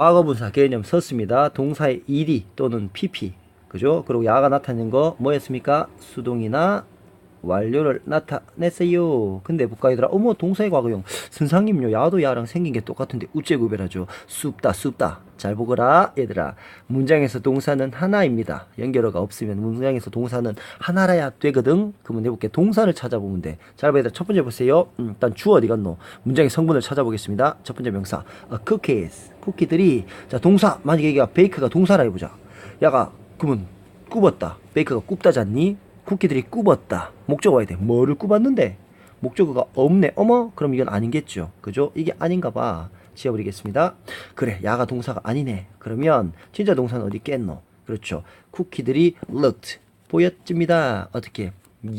과거분사 개념 썼습니다. 동사의 ed 또는 pp 그죠? 그리고 야가 나타낸 거 뭐였습니까? 수동이나 완료를 나타냈어요. 근데 북가이들아 어머 동사의 과거형 선상님요 야도 야랑 생긴 게 똑같은데 우째 구별하죠. 쑥다 쑥다 잘 보거라 얘들아 문장에서 동사는 하나입니다. 연결어가 없으면 문장에서 동사는 하나라야 되거든. 그러면 해볼게 동사를 찾아보면 돼. 잘 봐야 첫 번째 보세요. 음, 일단 주 어디 갔노? 문장의 성분을 찾아보겠습니다. 첫 번째 명사 아, cookies 쿠키들이 자 동사 만약에 얘가 베이크가 동사라 해보자. 야가 그러면 굽었다. 베이크가 굽다잖니? 쿠키들이 굽었다. 목적 와야 돼. 뭐를 굽었는데? 목적어가 없네. 어머? 그럼 이건 아니겠죠. 그죠? 이게 아닌가 봐. 지워버리겠습니다. 그래. 야가 동사가 아니네. 그러면 진짜 동사는 어디 깼노? 그렇죠. 쿠키들이 looked. 보였습니다. 어떻게?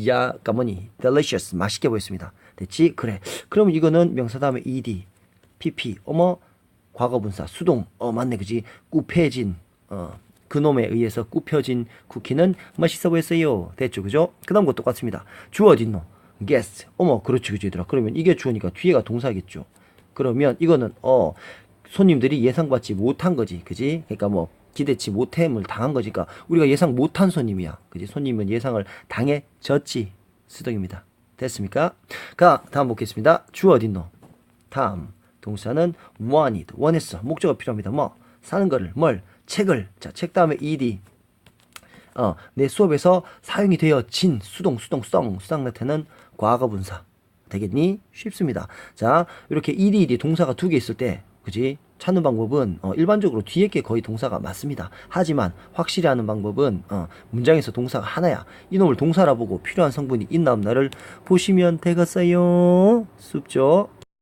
야가 뭐니? delicious. 맛있게 보였습니다. 됐지? 그래. 그럼 이거는 명사 다음에 ed, pp. 어머? 과거분사 수동. 어 맞네. 그지? 굽해진. 어. 그놈에 의해서 굽혀진 쿠키는 맛있어 보였어요. 됐죠, 그죠? 그 다음 거 똑같습니다. 주어 어딨노? guest. 어머, 그렇지, 그지, 얘들아. 그러면 이게 주어니까 뒤에가 동사겠죠. 그러면 이거는, 어, 손님들이 예상받지 못한 거지, 그지? 그러니까 뭐, 기대치 못함을 당한 거지. 그러니까 우리가 예상 못한 손님이야. 그지? 손님은 예상을 당해졌지. 수동입니다. 됐습니까? 가, 다음 보겠습니다. 주어 어딨노? 다음. 동사는 wanted. 원했어. 목적어 필요합니다. 뭐? 사는 거를, 뭘? 책을. 자, 책 다음에 ed. 어, 내 수업에서 사용이 되어진 수동, 수동, 성, 수상 나타는 과거 분사. 되겠니? 쉽습니다. 자, 이렇게 ed, ed 동사가 두 개 있을 때, 그지? 찾는 방법은 어, 일반적으로 뒤에 게 거의 동사가 맞습니다. 하지만 확실히 하는 방법은 어, 문장에서 동사가 하나야. 이놈을 동사라 보고 필요한 성분이 있나 없나를 보시면 되겠어요. 습죠?